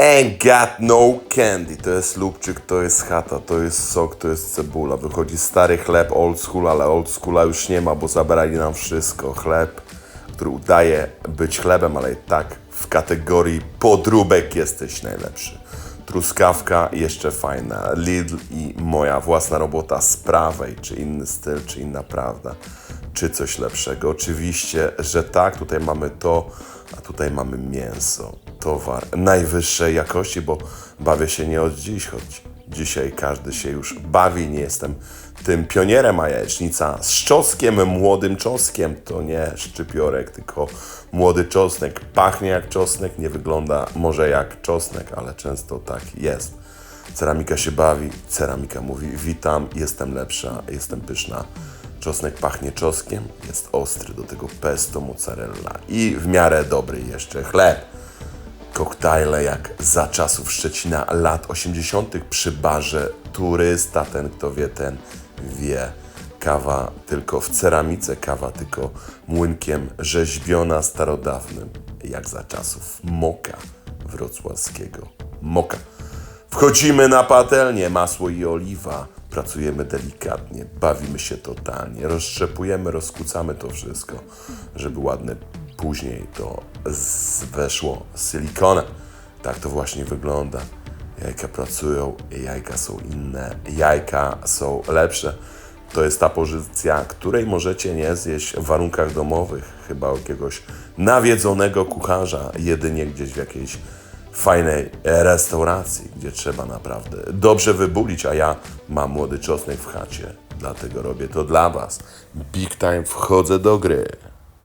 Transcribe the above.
Ain't got no candy. To jest lubczyk, to jest chata, to jest sok, to jest cebula. Wychodzi stary chleb old school, ale old schoola już nie ma, bo zabrali nam wszystko. Chleb, który udaje być chlebem, ale tak w kategorii podróbek jesteś najlepszy. Truskawka jeszcze fajna. Lidl i moja własna robota z prawej, czy inny styl, czy inna prawda, czy coś lepszego. Oczywiście, że tak, tutaj mamy to, a tutaj mamy mięso. Towar najwyższej jakości, bo bawię się nie od dziś, choć dzisiaj każdy się już bawi. Nie jestem tym pionierem, jajecznica z czosnkiem, młodym czosnkiem. To nie szczypiorek, tylko młody czosnek. Pachnie jak czosnek, nie wygląda może jak czosnek, ale często tak jest. Ceramika się bawi, ceramika mówi: Witam, jestem lepsza, jestem pyszna. Czosnek pachnie czosnkiem, jest ostry, do tego pesto, mozzarella i w miarę dobry jeszcze chleb. Koktajle jak za czasów Szczecina lat 80. przy barze turysta, ten kto wie, ten wie. Kawa tylko w ceramice, kawa tylko młynkiem rzeźbiona starodawnym, jak za czasów Moka wrocławskiego. Moka. Wchodzimy na patelnię, masło i oliwa. Pracujemy delikatnie, bawimy się totalnie, roztrzepujemy, rozkucamy to wszystko, żeby ładne później to weszło silikonem. Tak to właśnie wygląda. Jajka pracują, jajka są inne, jajka są lepsze. To jest ta pozycja, której możecie nie zjeść w warunkach domowych, chyba jakiegoś nawiedzonego kucharza, jedynie gdzieś w jakiejś fajnej restauracji, gdzie trzeba naprawdę dobrze wybulić, a ja mam młody czosnek w chacie, dlatego robię to dla Was. Big time wchodzę do gry.